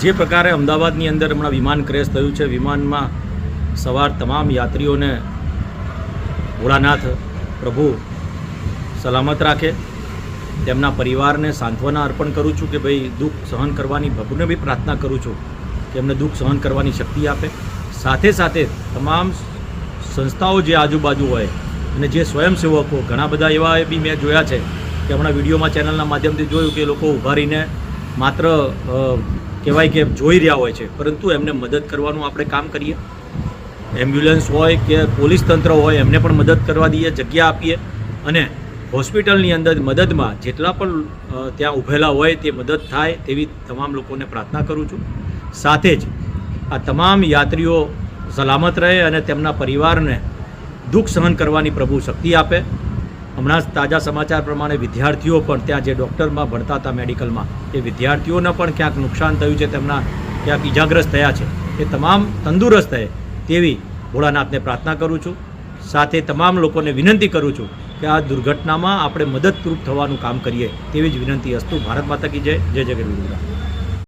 જે પ્રકારે અમદાવાદની અંદર હમણાં વિમાન ક્રેશ થયું છે, વિમાનમાં સવાર તમામ યાત્રીઓને ભોળાનાથ પ્રભુ સલામત રાખે. તેમના પરિવારને સાંત્વના અર્પણ કરું છું કે ભાઈ દુઃખ સહન કરવાની, પ્રભુને બી પ્રાર્થના કરું છું કે એમને દુઃખ સહન કરવાની શક્તિ આપે. સાથે સાથે તમામ સંસ્થાઓ જે આજુબાજુ હોય અને જે સ્વયંસેવકો, ઘણા બધા એવા બી મેં જોયા છે કે હમણાં વિડીયોમાં ચેનલના માધ્યમથી જોયું કે લોકો ઊભા રહીને માત્ર કહેવાય કે જોઈ રહ્યા હોય છે. પરંતુ એમને મદદ કરવાનું આપણે કામ કરીએ. એમ્બ્યુલન્સ હોય કે પોલીસ તંત્ર હોય, એમને પણ મદદ કરવા દઈએ, જગ્યા આપીએ. અને હોસ્પિટલની અંદર મદદમાં જેટલા પણ ત્યાં ઊભેલા હોય તે મદદ થાય તેવી તમામ લોકોને પ્રાર્થના કરું છું. સાથે જ આ તમામ યાત્રીઓ સલામત રહે અને તેમના પરિવારને દુઃખ સહન કરવાની પ્રભુ શક્તિ આપે. હમણાં જ તાજા સમાચાર પ્રમાણે વિદ્યાર્થીઓ પણ ત્યાં જે ડૉક્ટરમાં ભણતા હતા મેડિકલમાં, એ વિદ્યાર્થીઓને પણ ક્યાંક નુકસાન થયું છે, તેમના ક્યાંક ઇજાગ્રસ્ત થયા છે. એ તમામ તંદુરસ્ત થાય તેવી ભોળાનાથને પ્રાર્થના કરું છું. સાથે તમામ લોકોને વિનંતી કરું છું કે આ દુર્ઘટનામાં આપણે મદદરૂપ થવાનું કામ કરીએ તેવી જ વિનંતી અસ્તુ. ભારત માતા કી જય. જય જય